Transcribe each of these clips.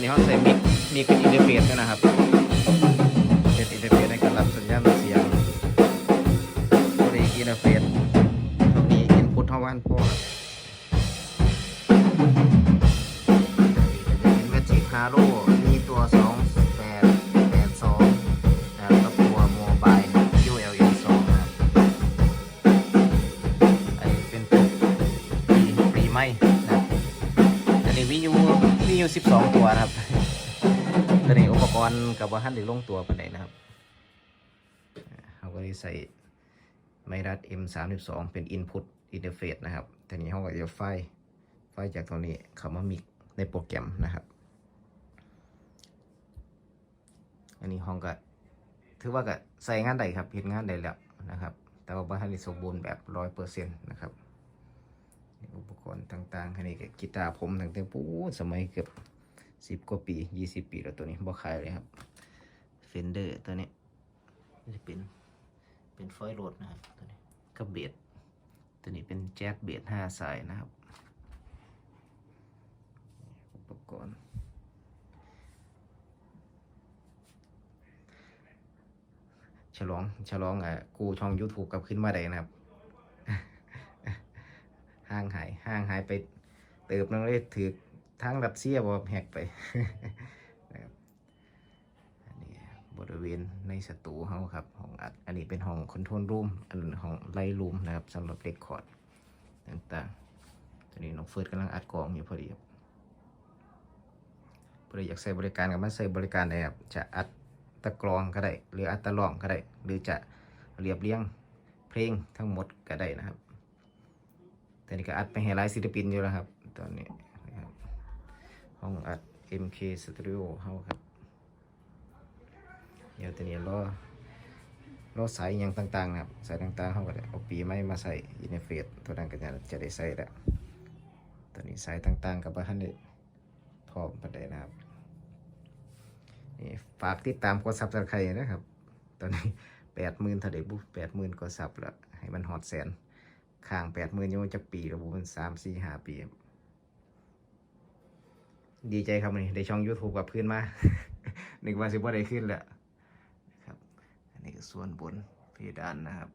นี้เซมิมีเครื่องอินเทอร์เฟซด้วยนะครับเป็นอินเทอร์เฟซในการรับสัญญาณเสียงตัวนี้อินเทอร์เฟซตรงนี้อินพุตเท่าวันพอเป็นแมจิกฮาโร่มีตัว2 8 8 2นะครับกับตัวโมบาย ULN 2นะครับอันนี้เป็นตัวปีปีใหม่นะอันนี้วิว วิว12 ตัวนะครับตัวนี้อุปกรณ์กับว่าท่านได้ลงตัวปานใดนะครับเขาก็เลยใส่ไมรัด M32 เป็น Input Interface นะครับทีนี้เขาก็จะไฟ ไฟจากตัวนี้เข้ามามิกในโปรแกรมนะครับ อันนี้ห้องก็ถือว่าก็ใส่งานได้ครับเห็นงานได้แล้วนะครับ แต่ว่าบ่ทันได้สมบูรณ์แบบร้อยเปอร์เซ็นต์นะครับ รณ์ต่างๆอันนี้ก็กีตาร์ผมตั้งแต่ปู้สมัยเกือบสิบกว่าปียี่สิบปีแล้วตัวนี้บ่ขายเลยครับเฟนเดอร์ตัวนี้จะเป็นเป็นฟอยล์โรดนะครับตัวนี้กับเบสตัวนี้เป็นแจ๊สเบสห้าสายนะครับ อุปกรณ์ฉลองฉลองอะกูช่อง YouTube กลับขึ้นมาได้นะครับ ห่างหายห่างหายไปเติบนึงเลยถือทางรัสเซียบ่แฮกไปนะครับอันนี้บริเวณในสตูเฮาครับห้องอัดอันนี้เป็นห้องคอนโทรลรูมอันนี้ห้องไลท์รูมนะครับสำหรับเรคคอร์ดต่างๆตอนนี้น้องเฟิร์สกำลังอัดกลองอยู่พอดีครับเพื่ออยากใช้บริการก็มาใช้บริการได้ครับจะอัดตะกรองก็ได้ หรืออัดตะลองก็ได้ หรือจะเรียบเรียงเพลงทั้งหมดก็ได้นะครับ ตอนนี้ก็อัดไปให้หลายศิลปินอยู่แล้วครับ ตอนนี้นะครับห้องอัด MK Studio เฮาครับ เดี๋ยวตัวนี้รอรอสายอหยังต่างๆนะครับสายต่างๆเขาก็ได้เอาปีไม้มาใส่อินเอร์เฟซตัวนั้นก็จะจะได้ใส่แล้วตัวนี้สายต่างๆกับบ้านได้พร้อมประเด็นะครับนี่ฝากติดตามกดซับสไครต์นะครับ ตอนนี้แปดหมื่นเท่าเดิบุแปดหมื่นกดซับแล้วให้มันฮอตแสน ข้างแปดหมื่นยังไม่จะปีแล้วบุมันสามสี่ห้าปี ดีใจครับนนี้ได้ช่อง YouTube กับเพื่อนมานึกว่าสิบ่ได้ขึ้นแหละครับ อันนี้ก็ส่วนบนเพดานนะครับ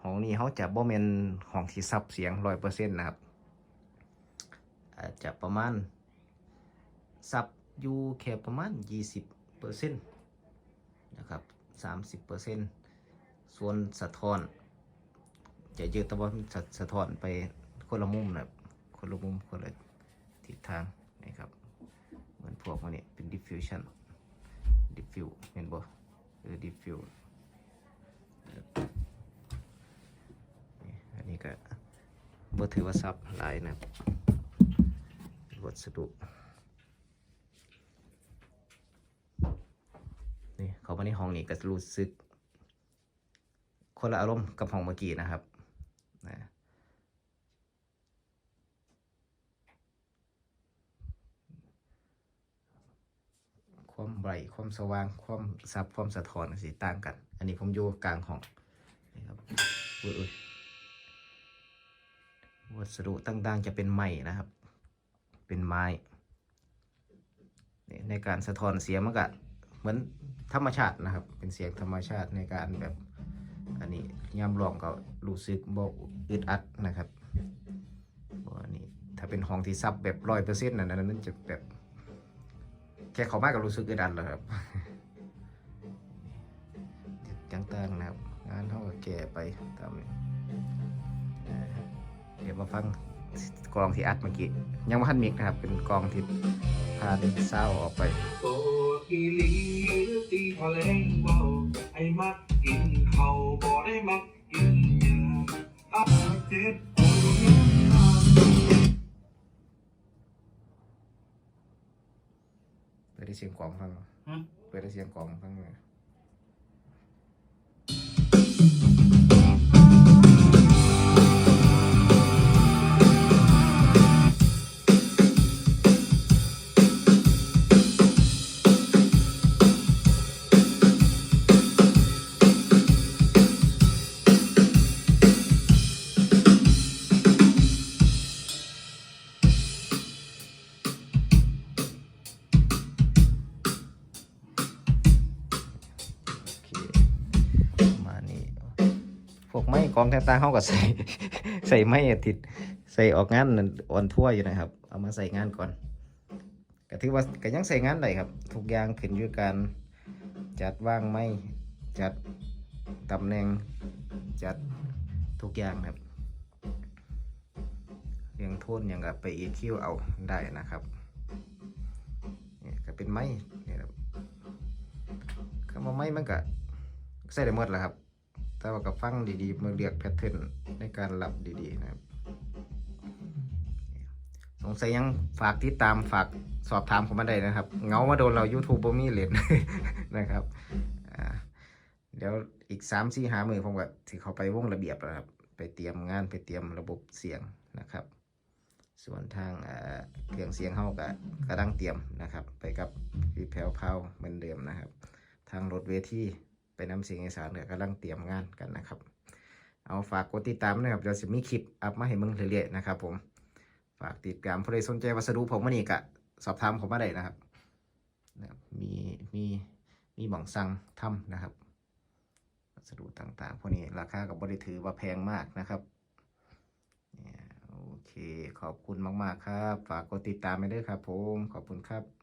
ห้องนี้เขาจะบ่แม่นห้องที่ซับเสียงร้อยเปอร์เซ็นต์นะครับ อาจจะประมาณซับอยู่แค่ประมาณยี่สิบเปอร์เซ็นต์นะครับสามสิบเปอร์เซ็นต์ส่วนสะท้อน จะเยอะแต่ว่าสะสะท้อนไปคนละมุมนะครับคนละมุมคนละทิศทางนะครับ เหมือนพวกมันนี่เป็น diffusion diffuse เห็นบ่เออ diffuse อันนี้ก็บ่ถือว่าซับหลายนะวัสดุนี่เขามาในห้องนี้ก็รู้สึกคนละอารมณ์กับห้องเมื่อกี้นะครับ ความไบรท์ความสว่าง ความซับความสะท้อนสีต่างกัน อันนี้ผมอยู่กลางห้องนี่ครับอุ้ยวัสดุต่างๆจะเป็นไม้นะครับ เป็นไม้ ในการสะท้อนเสียงมันก็เหมือนธรรมชาตินะครับ เป็นเสียงธรรมชาติในการแบบ อันนี้ย่ำลองก็รู้สึกบ่อึดอัดนะครับอันนี้ถ้าเป็นห้องที่ซับแบบร้อยเปอร์เซ็นต์นั่นนะนั่นจะแบบ ค่เขามากก็รู้สึกอึดอัดแล้วครับต่างๆนะครับ งานเขากับแก่ไปตามนี้เดี๋ยวมาฟังกองที่อัดเมื่อกี้ ยังไม่ทันมิกนะครับ เป็นกองที่พานเศร้าออกไปโตอีลีตีพอเลงเบาไอ้มัก ได้เสียงกลองฟังฮะเปิดได้เสียงกลองฟังเลย กองต่างๆเขาก็ใส่ ใส่ไม้อาทิตย์ใส่ออกงานนั่อนทั่วอยู่นะครับ เอามาใส่งานก่อนก็ถือว่าก็ยังใส่งานได้ครับ ทุกอย่างขึ้นอยู่กับการจัดว่างไม้จัดตำแหน่งจัดทุกอย่างครับเรียงโทนย่างกับไป EQ เอาได้นะครับนี่ก็เป็นไม้นี่ครับคำว่าไม้มันก็ใส่ได้หมดแหละครับ แต่ว่ากับฟังดีๆมาเลือกแพทเทิร์นในการรับดีๆนะครับ สงสัยยังฝากติดตามฝากสอบถามผมมาได้นะครับ เงามาโดนเรา YouTube บ่มีเหรียญนะครับเดี๋ยวอีกสามสี่หามือผมก็ถือเขาไปวงระเบียบแล้วครับ ไปเตรียมงานไปเตรียมระบบเสียงนะครับ ส่วนทางเอ่อเครื่องเสียงเฮาก็กำลังเตรียมนะครับ ไปกับพี่แพรวพาเหมือนเดิมนะครับ ทางรถเวที ไปนำเสียงอีสานเนี่ยกำลังเตรียมงานกันนะครับ เอาฝากกดติดตามนะครับเดี๋ยวจะมีคลิปอัพมาให้มึงเรื่อยๆนะครับผมฝากติดตามผู้ใดสนใจวัสดุผมมานี่กะสอบถามผมมาได้นะครับมีมีมีหม่องสั่งทำนะครับวัสดุต่างๆพวกนี้ราคากับบริถือว่าแพงมากนะครับโอเคขอบคุณมากๆครับ ฝากกดติดตามไปด้วยครับผมขอบคุณครับ